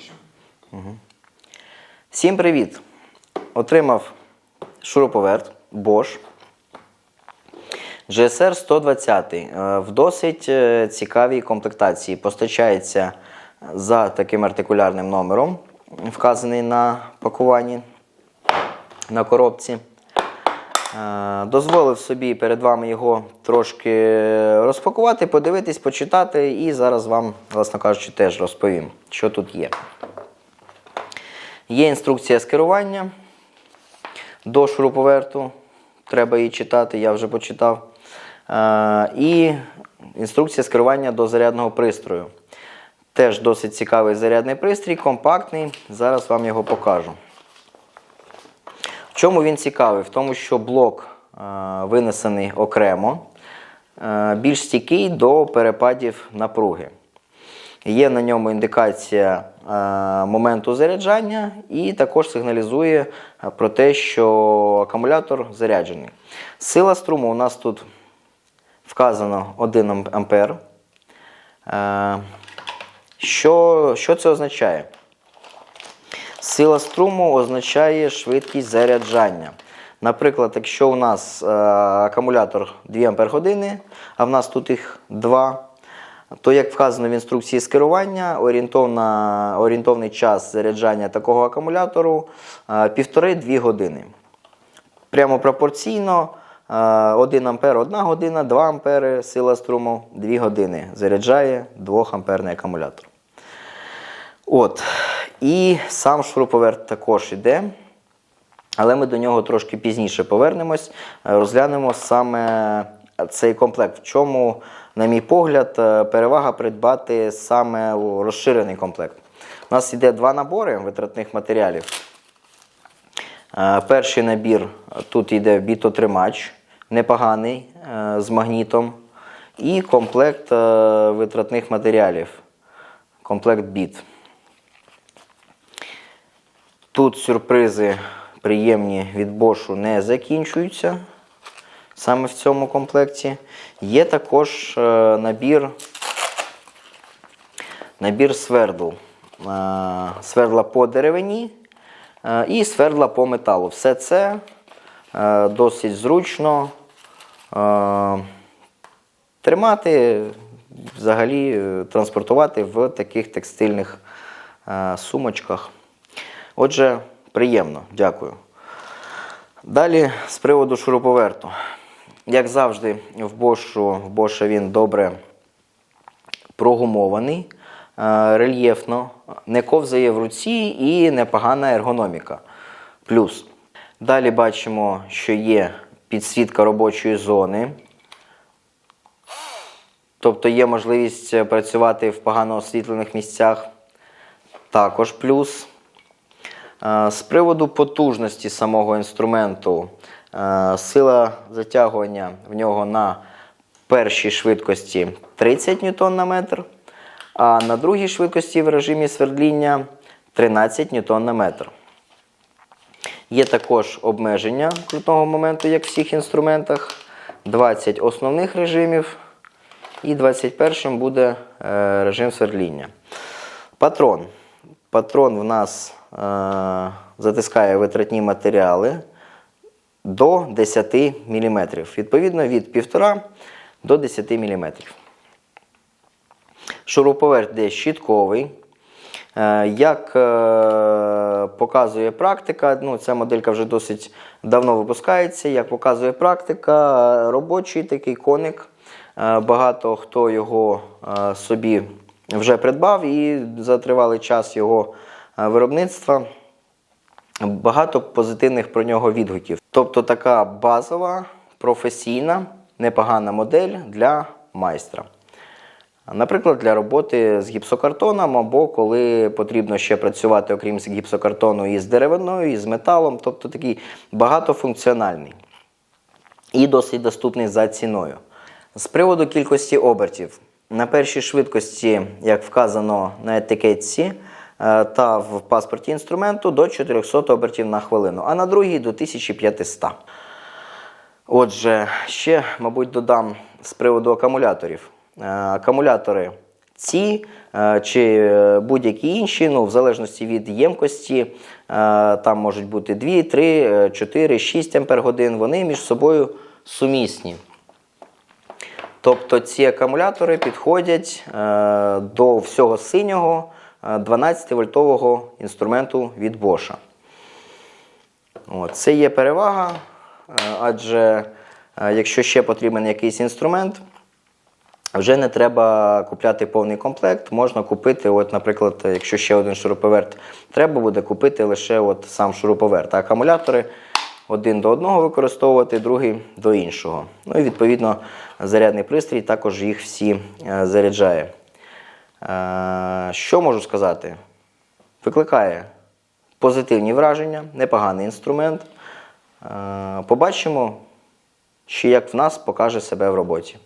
майже. Всім привіт! Отримав шуруповерт Bosch GSR 120 е, в досить е, цікавій комплектації. Постачається за таким артикулярним номером, вказаний на пакуванні на коробці. Е, Дозволив собі перед вами його трошки розпакувати, подивитись, почитати, і зараз вам, власно кажучи, теж розповім, що тут є. Є інструкція з керування до шуруповерту. Треба її читати, я вже почитав. Е, І інструкція з керування до зарядного пристрою. Теж досить цікавий зарядний пристрій, компактний. Зараз вам його покажу. Чому він цікавий? В тому, що блок е, винесений окремо, е, більш стійкий до перепадів напруги. Є на ньому індикація е, моменту заряджання і також сигналізує про те, що акумулятор заряджений. Сила струму у нас тут вказано 1 ам- ампер. Е, що, що це означає? Сила струму означає швидкість заряджання. Наприклад, якщо у нас е, акумулятор 2 Ампер а в нас тут їх 2, то, як вказано в інструкції з керування, орієнтовний час заряджання такого акумулятору 1,5-2 години. Прямо пропорційно е, 1 ампер 1 година, 2 ампери сила струму 2 години заряджає 2 амперний акумулятор. От. І сам шуруповерт також іде. Але ми до нього трошки пізніше повернемось, е, розглянемо саме цей комплект. В чому, на мій погляд, е, перевага придбати саме розширений комплект. У нас йде два набори витратних матеріалів. Е, Перший набір тут йде бітотримач, непоганий е, з магнітом. І комплект е, витратних матеріалів. Комплект біт. Тут сюрпризи приємні від Бошу не закінчуються саме в цьому комплекті. Є також е, набір, набір свердл. Е, Свердла по деревині е, і свердла по металу. Все це досить зручно тримати, взагалі транспортувати в таких текстильних сумочках. Отже, приємно, дякую. Далі з приводу шуруповерту. Як завжди, в Бошу, в Боша він добре прогумований, е, рельєфно, не ковзає в руці і непогана ергономіка. Плюс. Далі бачимо, що є підсвітка робочої зони. Тобто є можливість е, працювати в погано освітлених місцях. Також плюс. Е, З приводу потужності самого інструменту, е, сила затягування в нього на першій швидкості 30 ньютон на метр, а на другій швидкості в режимі свердління 13 ньютон на метр. Є також обмеження крутного моменту, як в всіх інструментах. 20 основних режимів, і 21 буде е, режим свердління. Патрон. Патрон в нас е, затискає витратні матеріали до 10 мм. Відповідно, від 1,5 до 10 мм. Шуруповерт йде щітковий. Е, Як е, показує практика, ну, ця моделька вже досить давно випускається. Як показує практика, е, робочий такий коник. Багато хто його е, собі вже придбав і за тривалий час його е, виробництва багато позитивних про нього відгуків. Тобто така базова, професійна, непогана модель для майстра. Наприклад, для роботи з гіпсокартоном, або коли потрібно ще працювати, окрім гіпсокартону, і з деревиною, і з металом, тобто такий багатофункціональний і досить доступний за ціною. З приводу кількості обертів. На першій швидкості, як вказано на етикетці е, та в паспорті інструменту, до 400 обертів на хвилину, а на другій до 1500. Отже, ще, мабуть, додам з приводу акумуляторів. Е, Акумулятори ці е, чи будь-які інші, ну, в залежності від ємкості, там можуть бути 2, 3, 4, 6 ампер годин, вони між собою сумісні. Тобто ці акумулятори підходять е, до всього синього 12-вольтового інструменту від Bosch. От, це є перевага, е, адже е, якщо ще потрібен якийсь інструмент, вже не треба купляти повний комплект. Можна купити, от, наприклад, якщо ще один шуруповерт треба буде купити лише от сам шуруповерт. А акумулятори один до одного використовувати, другий до іншого. Ну і відповідно зарядний пристрій також їх всі е, заряджає. Е, Що можу сказати? Викликає позитивні враження, непоганий інструмент. Е, Побачимо, чи як в нас покаже себе в роботі.